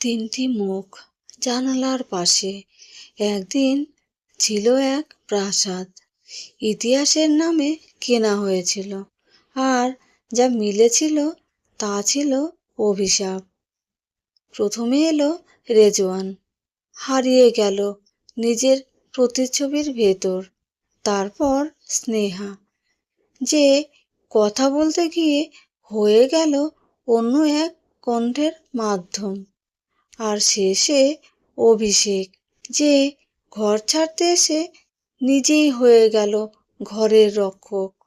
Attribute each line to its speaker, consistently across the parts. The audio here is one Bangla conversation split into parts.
Speaker 1: তিনটি মুখ জানালার পাশে। একদিন ছিল এক প্রাসাদ। ইতিহাসের নামে কেনা হয়েছিল। আর যা মিলেছিল তা ছিল অভিশাপ। প্রথমে এলো রেজওয়ান। হারিয়ে গেল নিজের প্রতিচ্ছবির ভেতর। তারপর স্নেহা। যে কথা বলতে গিয়ে হয়ে গেল অন্য এক কণ্ঠের মাধ্যম। আর শেষে অভিষেক, যে ঘর ছাড়তে এসে নিজেই হয়ে গেল ঘরের রক্ষক।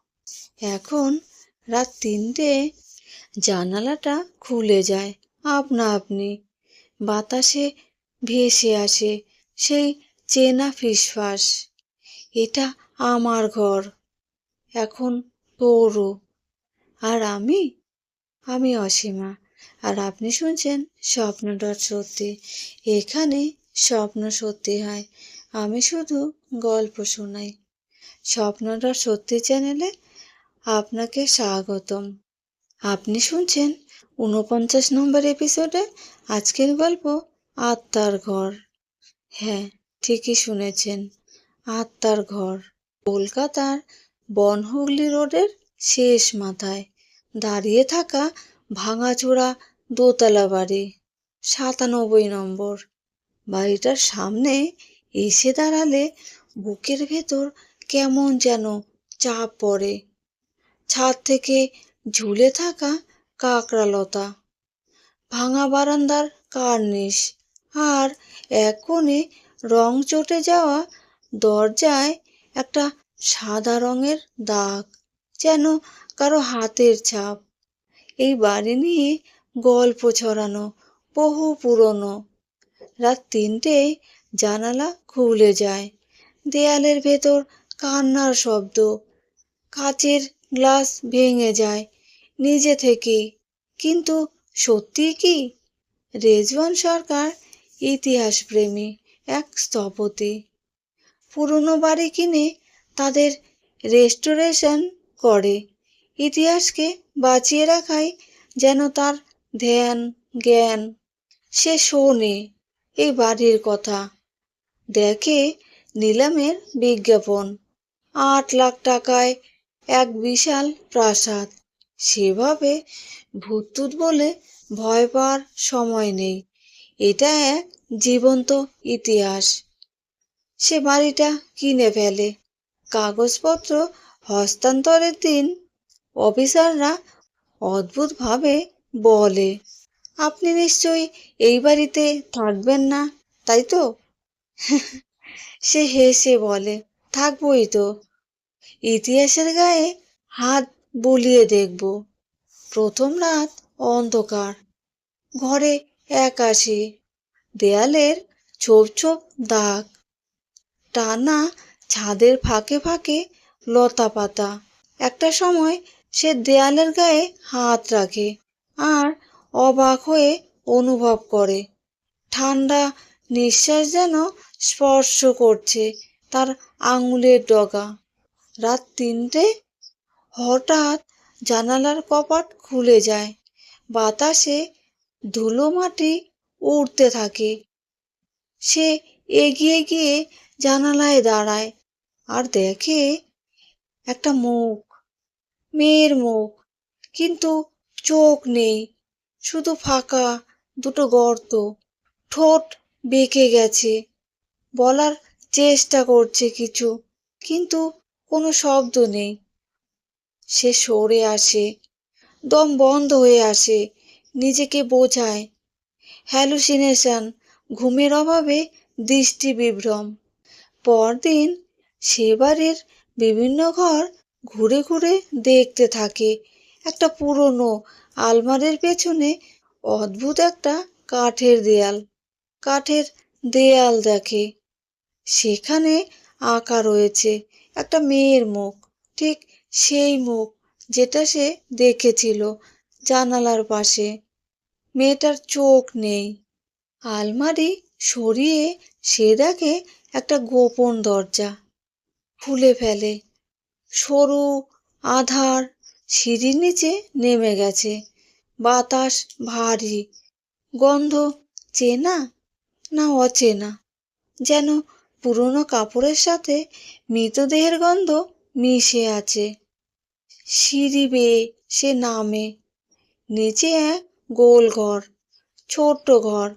Speaker 1: এখন রাত তিনটে, জানালাটা খুলে যায় আপনা আপনি। বাতাসে ভেসে আসে সেই চেনা ফিসফাস, এটা আমার ঘর, এখন তোরও। আর আমি? আমি অসীমা। আর আপনি শুনছেন স্বপ্ন ডট সত্যি। এখানে স্বপ্ন সত্যি হয়। আমি শুধু গল্প শোনাই। স্বপ্ন ডট সত্যি চ্যানেলে আপনাকে স্বাগতম। আপনি শুনছেন ঊনপঞ্চাশ নম্বর এপিসোডে আজকের গল্প আত্মার ঘর। হ্যাঁ ঠিকই শুনেছেন, আত্মার ঘর। কলকাতার বনহুগলি রোডের শেষ মাথায় দাঁড়িয়ে থাকা ভাঙাচোরা দোতলা বাড়ি, সাতানব্বই নম্বর। বাড়িটার সামনে এসে দাঁড়ালে বুকের ভেতর কেমন যেন চাপ পড়ে। ছাদ থেকে ঝুলে থাকা কাকড়ালতা, ভাঙা বারান্দার কার্নিশ আর এক রং চটে যাওয়া দরজায় একটা সাদা রঙের দাগ যেন কারও হাতের ছাপ। এই বাড়ি নিয়ে গল্প ছড়ানো, বহু পুরনো। রাত তিনটেই জানালা খুলে যায়। দেয়ালের ভেতর কান্নার শব্দ। কাচের গ্লাস ভেঙে যায় নিজে থেকেই। কিন্তু সত্যি কি? রেজওয়ান সরকার ইতিহাসপ্রেমী এক স্থপতি। পুরনো বাড়ি কিনে তাদের রেস্টোরেশন করে। ইতিহাসকে বাঁচিয়ে রাখাই যেন তার ধ্যান, জ্ঞান, সে শোনে এই বাড়ির কথা। দেখে নিলামের বিজ্ঞাপন, আট লাখ টাকায় এক বিশাল প্রাসাদ। সেভাবে ভূতটুত বলে ভয় পাওয়ার সময় নেই। এটা এক জীবন্ত ইতিহাস। সে বাড়িটা কিনে ফেলে। কাগজপত্র হস্তান্তরের দিন অফিসাররা অদ্ভুতভাবে বলে। আপনি নিশ্চয়ই এই বাড়িতে থাকবেন না, তাই তো? সে হেসে বলে, থাকবই তো। ইতিহাসের গায়ে হাত বুলিয়ে দেখব। প্রথম রাত অন্ধকার। ঘরে একাশি দেয়ালের ছোপ ছোপ দাগ। টানা ছাদের ফাঁকে ফাঁকে লতা পাতা একটা সময় সে দেয়ালের গায়ে হাত রাখে। আর অবাক হয়ে অনুভব করে। ঠান্ডা নিঃশ্বাস যেন স্পর্শ করছে তার আঙুলের ডগা। রাত তিনটে, হঠাৎ জানালার কপাট খুলে যায়। বাতাসে ধুলো মাটি উড়তে থাকে। সে এগিয়ে গিয়ে জানালায় দাঁড়ায় আর দেখে একটা মুখ, মেয়ের মুখ। কিন্তু চোখ নেই, শুধু ফাঁকা দুটো গর্ত। ঠোঁট বেঁকে গেছে, বলার চেষ্টা করছে কিছু, কিন্তু কোনো শব্দ নেই। সে সরে আসে, দম বন্ধ হয়ে আসে, নিজেকে বোঝায়। হ্যালুসিনেশন, ঘুমের অভাবে দৃষ্টি বিভ্রম। পরদিন সেবারের বিভিন্ন ঘর ঘুরে ঘুরে দেখতে থাকে একটা পুরনো আলমারির পেছনে অদ্ভুত একটা কাঠের দেয়াল। কাঠের দেয়াল দেখে। সেখানে আঁকা রয়েছে একটা মেয়ের মুখ। ঠিক সেই মুখ যেটা সে দেখেছিল জানালার পাশে। মেয়েটার চোখ নেই। আলমারি সরিয়ে সে দেখে একটা গোপন দরজা। খুলে ফেলে। সরু, আধার সিঁড়ির নিচে নেমে গেছে। বাতাস ভারী। গন্ধ চেনা না অচেনা? যেন পুরনো কাপড়ের সাথে মৃতদেহের গন্ধ মিশে আছে। সিঁড়ি বেয়ে সে নামে। নিচে এক গোল ঘর, ছোট্ট ঘর।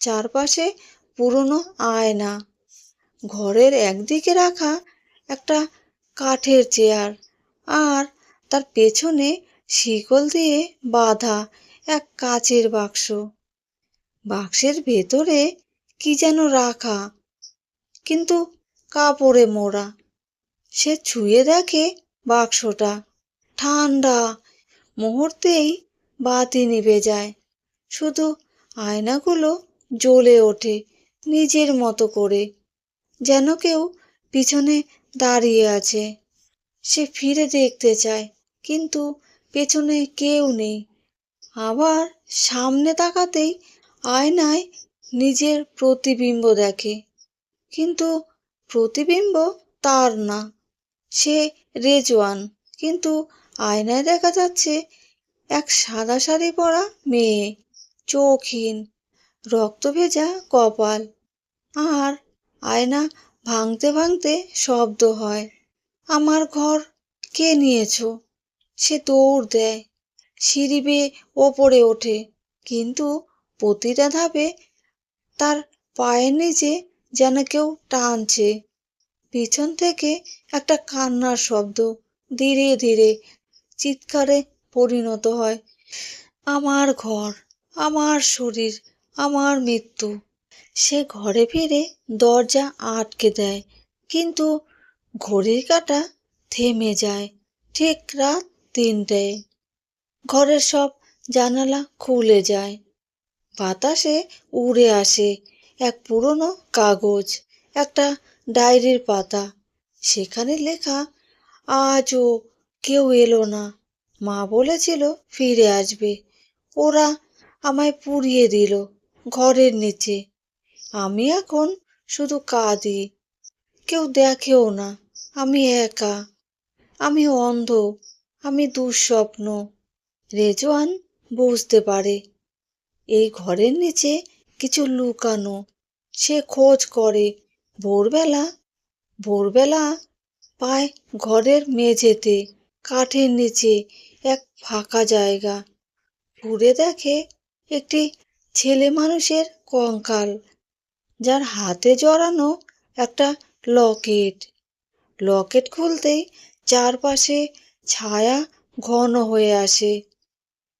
Speaker 1: চারপাশে পুরনো আয়না। ঘরের একদিকে রাখা একটা কাঠের চেয়ার। আর তার পেছনে শিকল দিয়ে বাঁধা এক কাচের বাক্স। বাক্সের ভেতরে কি যেন রাখা, কিন্তু কাপড়ে মোড়া। সে ছুঁয়ে দেখে বাক্সটা। ঠান্ডা, মুহূর্তেই বাতি নিভে যায়। শুধু আয়নাগুলো জ্বলে ওঠে নিজের মতো করে, যেন কেউ পিছনে দাঁড়িয়ে আছে। সে ফিরে দেখতে চায়। কিন্তু পেছনে কেউ নেই। আবার সামনে তাকাতেই আয়নায় নিজের প্রতিবিম্ব দেখে। কিন্তু প্রতিবিম্ব তার না, সে রেজওয়ান। কিন্তু আয়নায় দেখা যাচ্ছে এক সাদা শাড়ি পরা মেয়ে, চোখহীন রক্ত ভেজা কপাল। আর আয়না ভাঙতে ভাঙতে শব্দ হয়, আমার ঘর কে নিয়েছো? সে দৌড় দেয়, সিঁড়ি বেয়ে ওপরে ওঠে। কিন্তু প্রতিটা ধাপে তার পায়ের নিচে যেন কেউ টানছে। পিছন থেকে একটা কান্নার শব্দ ধীরে ধীরে চিৎকারে পরিণত হয়। আমার ঘর, আমার শরীর, আমার মৃত্যু। সে ঘরে ফিরে দরজা আটকে দেয়, কিন্তু ঘড়ির কাটা থেমে যায়। ঠিক রাত তিনটেয় ঘরের সব জানালা খুলে যায়। বাতাসে উড়ে আসে এক পুরনো কাগজ, একটা ডায়েরির পাতা। সেখানে লেখা, আজও কেউ এলো না। মা বলেছিল ফিরে আসবে। ওরা আমায় পুড়িয়ে দিল ঘরের নিচে। আমি এখন শুধু কাঁদি। কেউ দেখেও না। আমি একা। আমি অন্ধ। আমি দুঃস্বপ্ন। রেজওয়ান বুঝতে পারে। এই ঘরের নিচে কিছু লুকানো, সে খোঁজ করে। ভোরবেলা ভোরবেলা পায় ঘরের মেঝেতে, কাঠের নিচে এক ফাঁকা জায়গা। ঘুরে দেখে একটি ছেলে মানুষের কঙ্কাল, যার হাতে জড়ানো একটা লকেট। লকেট খুলতেই চারপাশে ছায়া ঘন হয়ে আসে।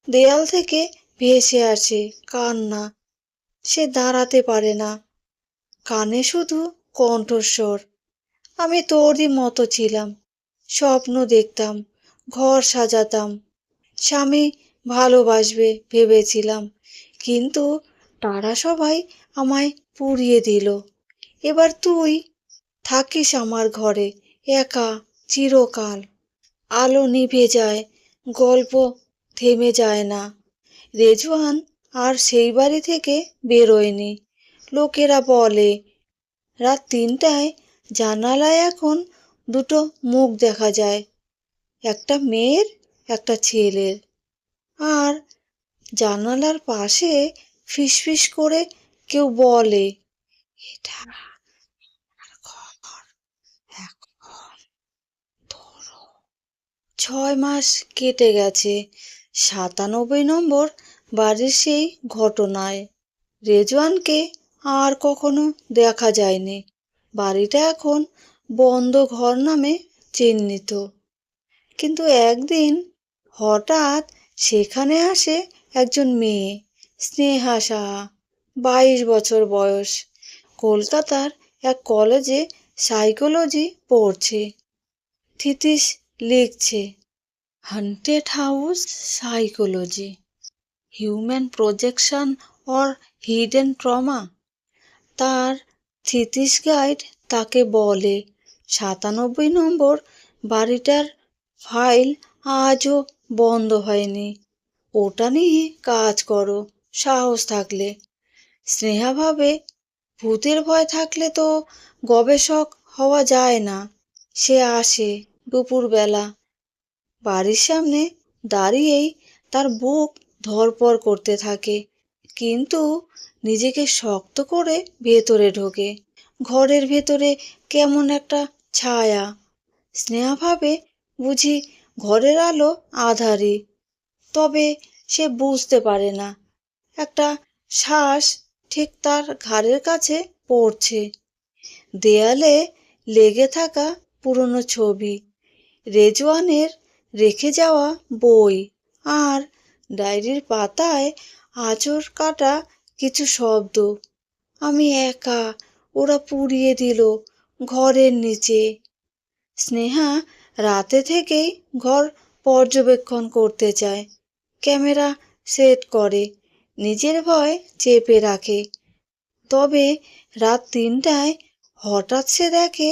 Speaker 1: দেয়াল থেকে ভেসে আসে কান্না। সে দাঁড়াতে পারে না। কানে শুধু কণ্ঠস্বর। আমি তোরই মতো ছিলাম, স্বপ্ন দেখতাম, ঘর সাজাতাম। স্বামী ভালোবাসবে ভেবেছিলাম, কিন্তু তারা সবাই আমায় পুড়িয়ে দিল। এবার তুই থাকিস আমার ঘরে, একা, চিরকাল। আলো নিভে যায়, গল্প থেমে যায় না। রেজওয়ান আর সেই বাড়ি থেকে বেরোয়নি। লোকেরা বলে, রাত তিনটায় জানালায় এখন দুটো মুখ দেখা যায়, একটা মেয়ের, একটা ছেলের। আর জানালার পাশে ফিসফিস করে কেউ বলে, এটা আমার ঘর এখন ধরো ছয় মাস কেটে গেছে। সাতানব্বই নম্বর বাড়ির সেই ঘটনায় রেজওয়ানকে আর কখনো দেখা যায়নি। বাড়িটা এখন বন্ধ ঘর নামে চিহ্নিত। কিন্তু একদিন হঠাৎ সেখানে আসে একজন মেয়ে, স্নেহা সাহা, বাইশ বছর বয়স। কলকাতার এক কলেজে সাইকোলজি পড়ছে। থিতিস লিখছে haunted house psychology human projection or hidden trauma তার থিতিস গাইড তাকে বলে, সাতানব্বই নম্বর বাড়িটার ফাইল আজও বন্ধ হয়নি। ওটা নিয়ে কাজ করো, সাহস থাকলে। স্নেহাভাবে ভূতের ভয় থাকলে তো গবেষক হওয়া যায় না। সে আসে। দুপুরবেলা। বাড়ির সামনে দাঁড়িয়েই তার বুক ধরপর করতে থাকে, কিন্তু নিজেকে শক্ত করে ভেতরে ঢোকে। ঘরের ভেতরে কেমন একটা ছায়া। স্নেহা ভাবে বুঝি ঘরের আলো আধারি, তবে সে বুঝতে পারে না। একটা শ্বাস ঠিক তার ঘাড়ের কাছে পড়ছে। দেয়ালে লেগে থাকা পুরনো ছবি। রেজওয়ানের রেখে যাওয়া বই আর ডায়েরির পাতায় আঁচড় কাটা কিছু শব্দ। আমি একা, ওরা পুড়িয়ে দিল ঘরের নিচে। স্নেহা রাতে থেকেই ঘর পর্যবেক্ষণ করতে চায়। ক্যামেরা সেট করে, নিজের ভয় চেপে রাখে। তবে রাত তিনটায় হঠাৎ সে দেখে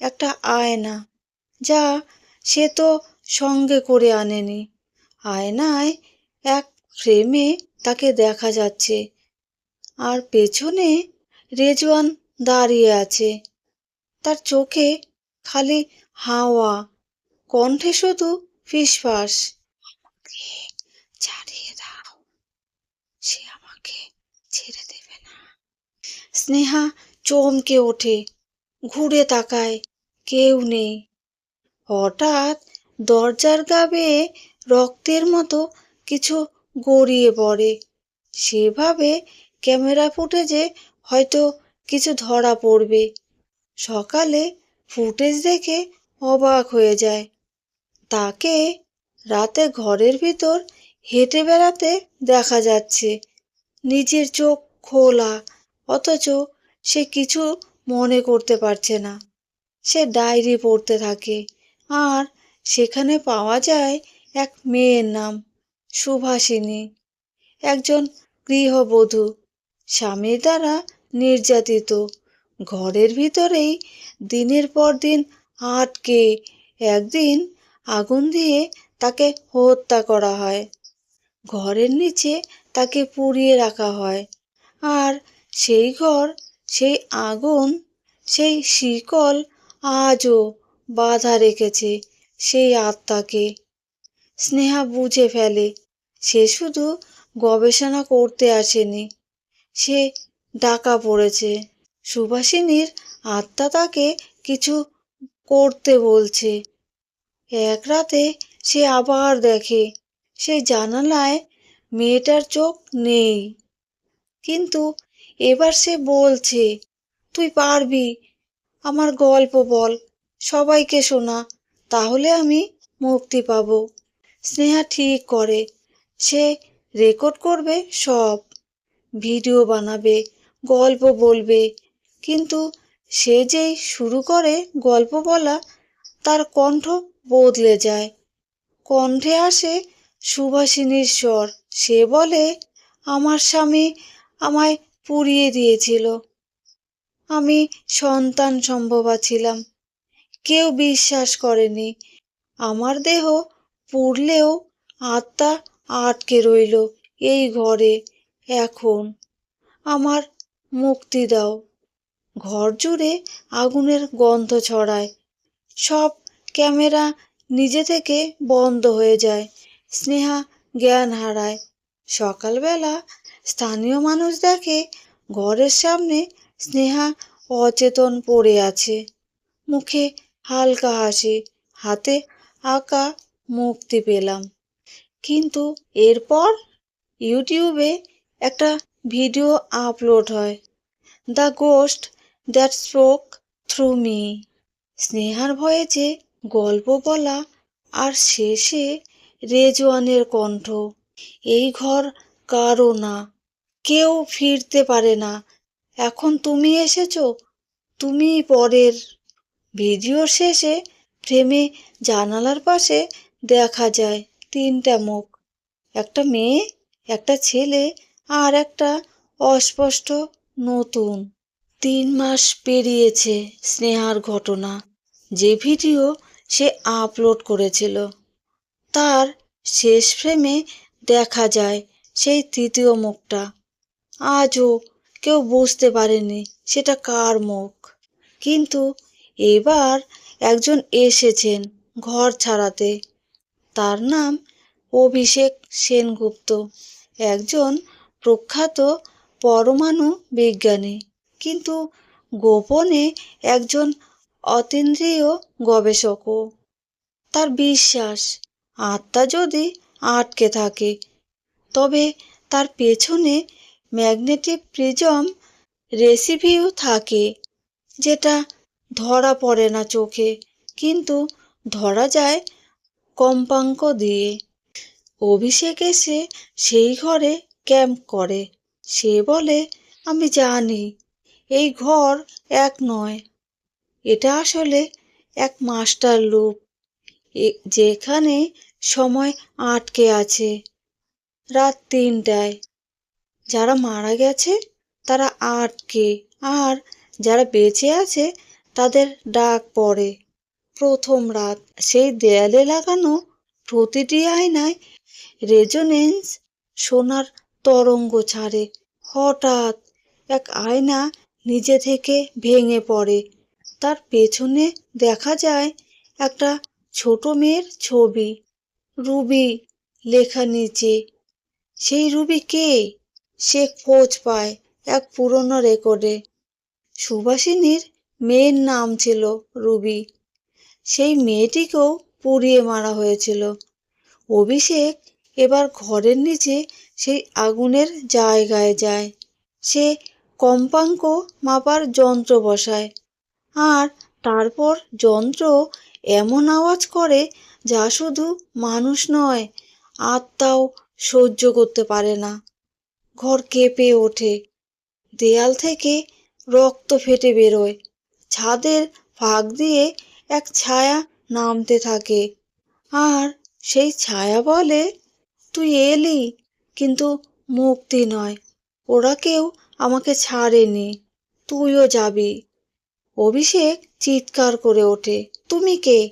Speaker 1: একটা আয়না। যা সে তো সঙ্গে করে আনেনি। আয়নায় এক ফ্রেমে তাকে দেখা যাচ্ছে আর পেছনে রেজওয়ান দাঁড়িয়ে আছে। তার চোখে খালি হাওয়া, কণ্ঠে শুধু ফিসফাস। ছাড়িয়ে দাও। সে আমাকে ছেড়ে দেবে না। স্নেহা চমকে ওঠে, ঘুরে তাকায়, কেউ নেই। হঠাৎ দরজার গা বেয়ে রক্তের মতো কিছু গড়িয়ে পড়ে। সেভাবে ক্যামেরা ফুটেজে হয়তো কিছু ধরা পড়বে। সকালে ফুটেজ দেখে অবাক হয়ে যায়। তাকে রাতে ঘরের ভিতর হেঁটে বেড়াতে দেখা যাচ্ছে। নিজের চোখ খোলা, অথচ সে কিছু মনে করতে পারছে না। সে ডায়েরি পড়তে থাকে। আর সেখানে পাওয়া যায় এক মেয়ের নাম সুভাষিনী। একজন গৃহবধূ। স্বামীর দ্বারা নির্যাতিত। ঘরের ভিতরেই দিনের পর দিন আটকে একদিন আগুন দিয়ে তাকে হত্যা করা হয়। ঘরের নিচে তাকে পুড়িয়ে রাখা হয়। আর সেই ঘর, সেই আগুন, সেই শিকল আজও বাধা রেখেছে সেই আত্মাকে। স্নেহা বুঝে ফেলে, সে শুধু গবেষণা করতে আসেনি, সে ডাকা পড়েছে। সুভাষিনীর আত্মা তাকে কিছু করতে বলছে। এক রাতে সে আবার দেখে সেই জানালায় মেয়েটার চোখ নেই। কিন্তু এবার সে বলছে, তুই পারবি, আমার গল্প বল। সবাইকে শোনা, তাহলে আমি মুক্তি পাব। স্নেহা ঠিক করে, সে রেকর্ড করবে সব। ভিডিও বানাবে, গল্প বলবে, কিন্তু সে যেই শুরু করে গল্প বলা, তার কণ্ঠ বদলে যায়। কণ্ঠে আসে সুভাষিনীর স্বর। সে বলে, আমার স্বামী আমায় পুড়িয়ে দিয়েছিল। আমি সন্তান সম্ভবা ছিলাম। কেউ বিশ্বাস করেনি। আমার দেহ পুড়লেও আত্মা আটকে রইল এই ঘরে। এখন আমার মুক্তি দাও। ঘর জুড়ে আগুনের গন্ধ ছড়ায়। সব ক্যামেরা নিজে থেকে বন্ধ হয়ে যায়। স্নেহা জ্ঞান হারায়। সকালবেলা স্থানীয় মানুষ দেখে ঘরের সামনে স্নেহা অচেতন পড়ে আছে। মুখে হালকা হাসি, হাতে আঁকা মুক্তি পেলাম। কিন্তু এরপর ইউটিউবে একটা ভিডিও আপলোড হয়। The ghost that spoke through me. স্নেহার ভয়েছে গল্প বলা আর শেষে রেজওয়ানের কণ্ঠ, এই ঘর কারও না। কেউ ফিরতে পারে না। এখন তুমি এসেছ তুমি পরের। ভিডিওর শেষে ফ্রেমে জানালার পাশে দেখা যায় তিনটা মুখ। একটা মেয়ে, একটা ছেলে আর একটা অস্পষ্ট নতুন। তিন মাস পেরিয়েছে স্নেহার ঘটনা। যে ভিডিও সে আপলোড করেছিল, তার শেষ ফ্রেমে দেখা যায় সেই তৃতীয় মুখটা। আজও কেউ বুঝতে পারেনি সেটা কার মুখ। কিন্তু এবার একজন এসেছেন ঘর ছাড়াতে। তার নাম অভিষেক সেনগুপ্ত, একজন প্রখ্যাত পরমাণু বিজ্ঞানী। কিন্তু গোপনে একজন অতীন্দ্রিয় গবেষকও। তার বিশ্বাস, আত্মা যদি আটকে থাকে, তবে তার পেছনে ম্যাগনেটিক প্রিজম রেসিভিও থাকে, যেটা ধরা পড়ে না চোখে। কিন্তু ধরা যায় কম্পাঙ্ক দিয়ে। অভিষেক এসে সেই ঘরে ক্যাম্প করে। সে বলে, আমি জানি, এই ঘর এক নয়। এটা আসলে এক মাস্টার লুপ। যেখানে সময় আটকে আছে। রাত তিনটায়। যারা মারা গেছে, তারা আটকে। আর যারা বেঁচে আছে তাদের ডাক পড়ে। প্রথম রাত, সেই দেয়ালে লাগানো প্রতিটি আয়নায় রেজোনেন্স সোনার তরঙ্গ ছাড়ে। হঠাৎ এক আয়না নিজে থেকে ভেঙে পড়ে। তার পেছনে দেখা যায় একটা ছোট মেয়ের ছবি। রুবি লেখা নিচে। সেই রুবি কে? সে খোঁজ পায় এক পুরনো রেকর্ডে। সুভাষিনীর মেয়ের নাম ছিল রুবি। সেই মেয়েটিকেও পুড়িয়ে মারা হয়েছিল। অভিষেক এবার ঘরের নিচে সেই আগুনের জায়গায় যায়। সে কম্পাঙ্ক মাপার যন্ত্র বসায়। আর তারপর যন্ত্র এমন আওয়াজ করে যা শুধু মানুষ নয়, আত্মাও সহ্য করতে পারে না। ঘর কেঁপে ওঠে। দেয়াল থেকে রক্ত ফেটে বেরোয়। ছাদের ফাঁক দিয়ে এক ছায়া নামতে থাকে। আর সেই ছায়া বলে, তুই এলি, কিন্তু মুক্তি নয়। ওরা কেউ আমাকে ছাড়েনি। তুইও যাবি। অভিষেক চিৎকার করে ওঠে, তুমি কে?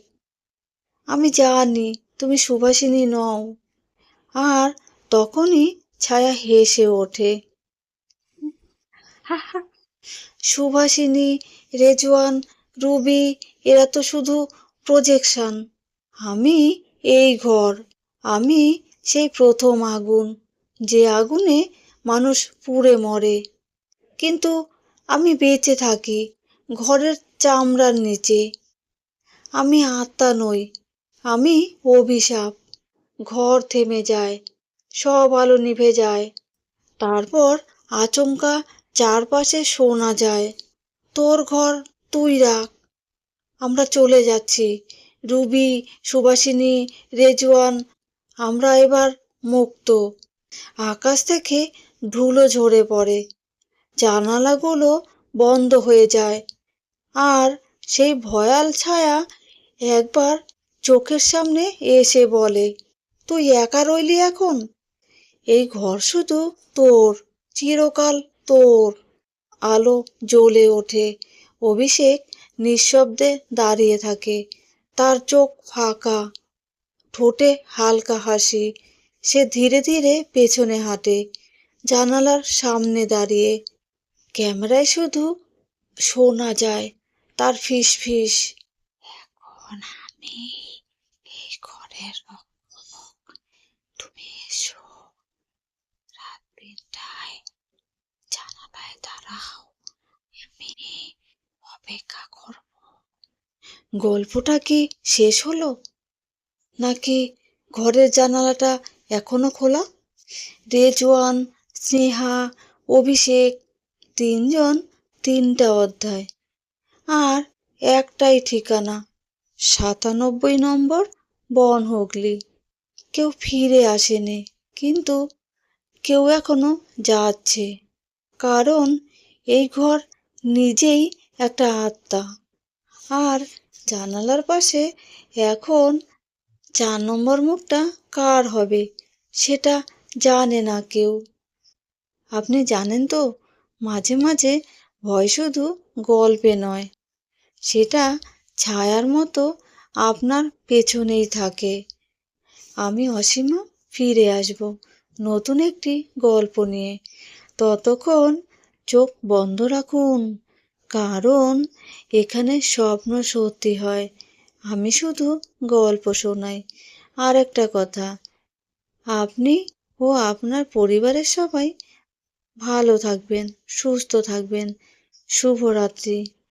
Speaker 1: আমি জানি, তুমি সুভাষিনী নও। আর তখনই ছায়া হেসে ওঠে। সুভাষিনী, রেজওয়ান, রুবি, এরা তো শুধু প্রজেকশন আমি এই ঘর, আমি সেই প্রথম আগুন, যে আগুনে মানুষ পুড়ে মরে। কিন্তু আমি বেঁচে থাকি ঘরের চামড়ার নিচে। আমি আত্মা নই, আমি অভিশাপ। ঘর থেমে যায়, সব আলো নিভে যায়। তারপর আচমকা চারপাশে শোনা যায়, তোর ঘর, তুই রাখ। আমরা চলে যাচ্ছি। রুবি সুবাসিনী রেজওয়ান, আমরা এবার মুক্ত। আকাশ থেকে ধুলো ঝরে পড়ে। জানালাগুলো বন্ধ হয়ে যায়। আর সেই ভয়াল ছায়া একবার চোখের সামনে এসে বলে, তুই একা রইলি এখন? এই ঘর শুধু তোর, চিরকাল তোর আলো জ্বলে ওঠে। অভিষেক নিঃশব্দে দাঁড়িয়ে থাকে। তার চোখ ফাঁকা, ঠোঁটে হালকা হাসি। সে ধীরে ধীরে পেছনে হাঁটে, জানালার সামনে দাঁড়িয়ে। ক্যামেরায় শুধু শোনা যায় তার ফিস ফিস এখন আমি এই ঘরের রক্ষক তুমি এসো রাত তিনটায় জানালায় দাঁড়াও আমি অপেক্ষা করব। গল্পটা কি শেষ হলো? নাকি ঘরের জানালাটা এখনও খোলা? রেজওয়ান, স্নেহা, অভিষেক, তিনজন তিনটা অধ্যায়। আর একটাই ঠিকানা, সাতানব্বই নম্বর বন হুগলি কেউ ফিরে আসেনি, কিন্তু কেউ এখনও যাচ্ছে। কারণ এই ঘর নিজেই একটা আত্মা। আর জানালার পাশে এখন চার নম্বর মুখটা কার হবে, সেটা জানে না কেউ। আপনি জানেন তো, মাঝে মাঝে ভয় শুধু গল্পে নয়, সেটা ছায়ার মতো আপনার পেছনেই থাকে। আমি অসীমা ফিরে আসব নতুন একটি গল্প নিয়ে। ততক্ষণ চোখ বন্ধ রাখুন। কারণ এখানে স্বপ্ন সত্যি হয়। আমি শুধু গল্প শোনাই। আর একটা কথা, আপনি ও আপনার পরিবারের সবাই ভালো থাকবেন, সুস্থ থাকবেন। শুভরাত্রি।